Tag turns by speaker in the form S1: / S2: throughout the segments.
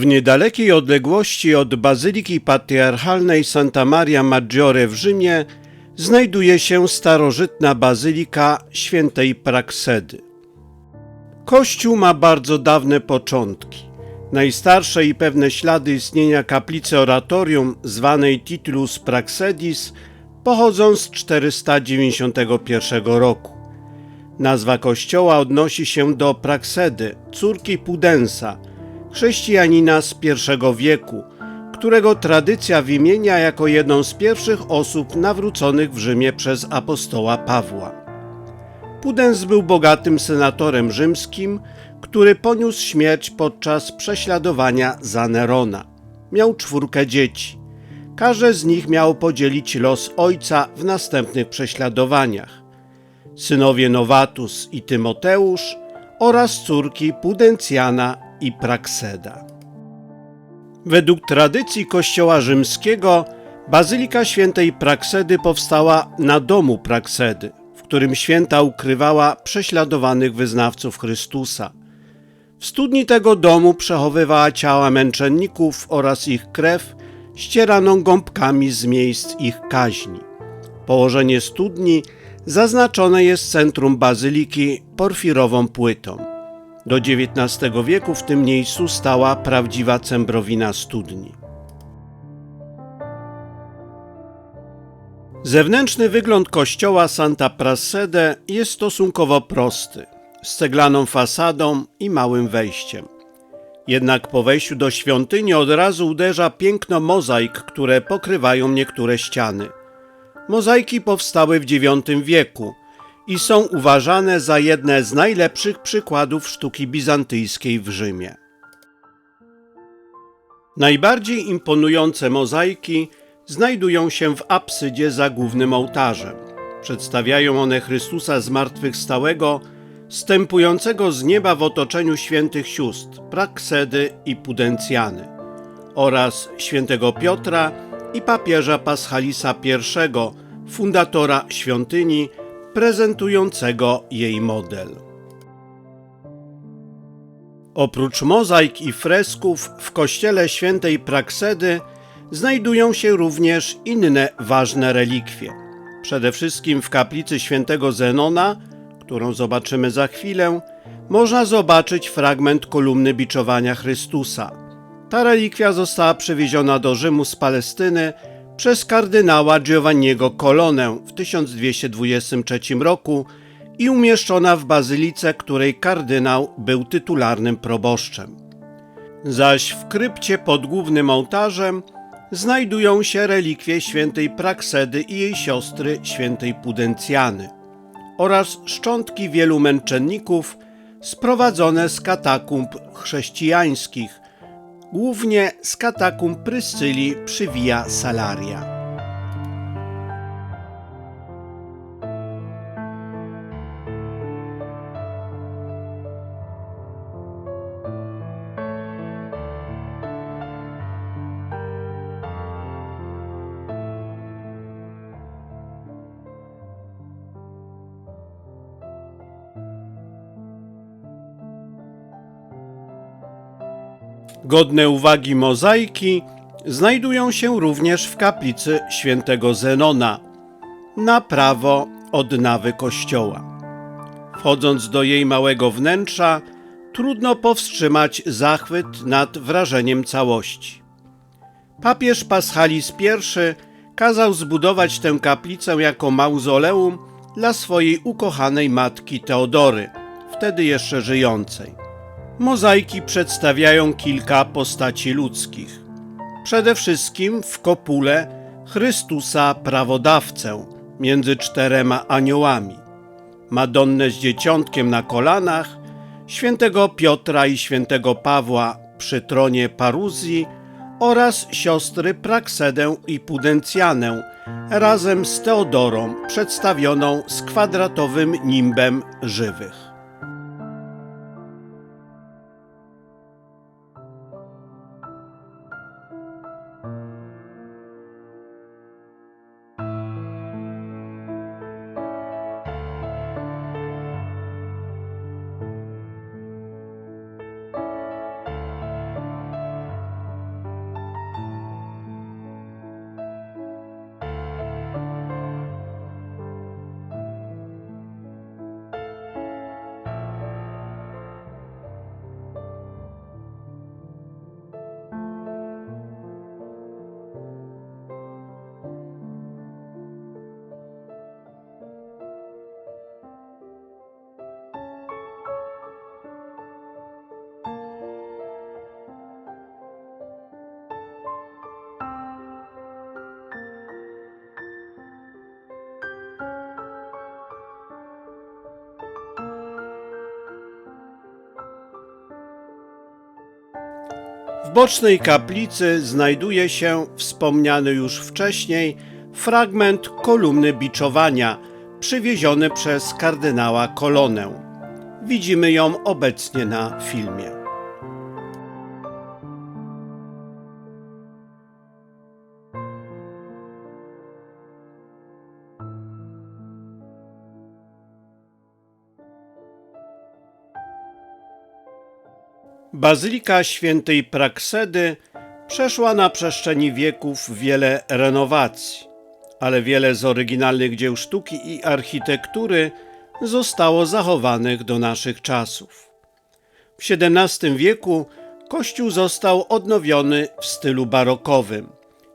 S1: W niedalekiej odległości od Bazyliki Patriarchalnej Santa Maria Maggiore w Rzymie znajduje się starożytna bazylika świętej Praksedy. Kościół ma bardzo dawne początki. Najstarsze i pewne ślady istnienia kaplicy oratorium, zwanej Titulus Praxedis, pochodzą z 491 roku. Nazwa kościoła odnosi się do Praksedy, córki Pudensa, chrześcijanina z I wieku, którego tradycja wymienia jako jedną z pierwszych osób nawróconych w Rzymie przez apostoła Pawła. Pudens był bogatym senatorem rzymskim, który poniósł śmierć podczas prześladowania za Nerona. Miał czwórkę dzieci. Każde z nich miało podzielić los ojca w następnych prześladowaniach. Synowie Nowatus i Tymoteusz oraz córki Pudencjana i Prakseda. Według tradycji Kościoła Rzymskiego Bazylika Świętej Praksedy powstała na domu Praksedy, w którym święta ukrywała prześladowanych wyznawców Chrystusa. W studni tego domu przechowywała ciała męczenników oraz ich krew ścieraną gąbkami z miejsc ich kaźni. Położenie studni zaznaczone jest centrum bazyliki porfirową płytą. Do XIX wieku w tym miejscu stała prawdziwa cembrowina studni. Zewnętrzny wygląd kościoła Santa Prassede jest stosunkowo prosty, z ceglaną fasadą i małym wejściem. Jednak po wejściu do świątyni od razu uderza piękno mozaik, które pokrywają niektóre ściany. Mozaiki powstały w IX wieku i są uważane za jedne z najlepszych przykładów sztuki bizantyjskiej w Rzymie. Najbardziej imponujące mozaiki znajdują się w apsydzie za głównym ołtarzem. Przedstawiają one Chrystusa zmartwychwstałego, stępującego z nieba w otoczeniu świętych sióstr, Praksedy i Pudencjany oraz świętego Piotra i papieża Paschalisa I, fundatora świątyni, prezentującego jej model. Oprócz mozaik i fresków w kościele świętej Praksedy znajdują się również inne ważne relikwie. Przede wszystkim w kaplicy świętego Zenona, którą zobaczymy za chwilę, można zobaczyć fragment kolumny biczowania Chrystusa. Ta relikwia została przewieziona do Rzymu z Palestyny przez kardynała Giovanniego Colonę w 1223 roku i umieszczona w bazylice, której kardynał był tytularnym proboszczem. Zaś w krypcie pod głównym ołtarzem znajdują się relikwie świętej Praksedy i jej siostry świętej Pudencjany oraz szczątki wielu męczenników sprowadzone z katakumb chrześcijańskich, głównie z katakumb Pryscylii przy Via Salaria. Godne uwagi mozaiki znajdują się również w kaplicy świętego Zenona, na prawo od nawy kościoła. Wchodząc do jej małego wnętrza, trudno powstrzymać zachwyt nad wrażeniem całości. Papież Paschalis I kazał zbudować tę kaplicę jako mauzoleum dla swojej ukochanej matki Teodory, wtedy jeszcze żyjącej. Mozaiki przedstawiają kilka postaci ludzkich. Przede wszystkim w kopule Chrystusa prawodawcę między czterema aniołami, Madonnę z dzieciątkiem na kolanach, świętego Piotra i świętego Pawła przy tronie Paruzji oraz siostry Praksedę i Pudencjanę razem z Teodorą przedstawioną z kwadratowym nimbem żywych. W bocznej kaplicy znajduje się wspomniany już wcześniej fragment kolumny biczowania, przywieziony przez kardynała Kolonę. Widzimy ją obecnie na filmie. Bazylika świętej Praksedy przeszła na przestrzeni wieków wiele renowacji, ale wiele z oryginalnych dzieł sztuki i architektury zostało zachowanych do naszych czasów. W XVII wieku kościół został odnowiony w stylu barokowym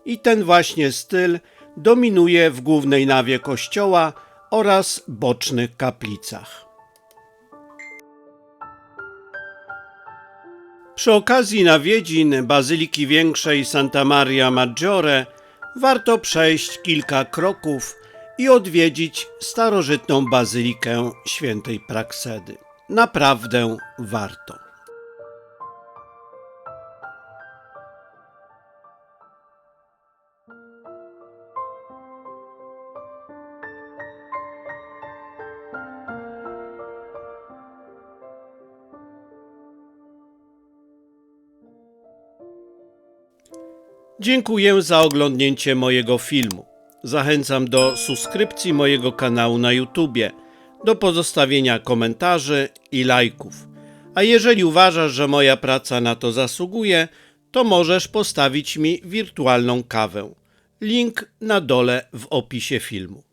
S1: i ten właśnie styl dominuje w głównej nawie kościoła oraz bocznych kaplicach. Przy okazji nawiedzin Bazyliki Większej Santa Maria Maggiore warto przejść kilka kroków i odwiedzić starożytną Bazylikę Świętej Praksedy. Naprawdę warto. Dziękuję za oglądnięcie mojego filmu. Zachęcam do subskrypcji mojego kanału na YouTubie, do pozostawienia komentarzy i lajków. A jeżeli uważasz, że moja praca na to zasługuje, to możesz postawić mi wirtualną kawę. Link na dole w opisie filmu.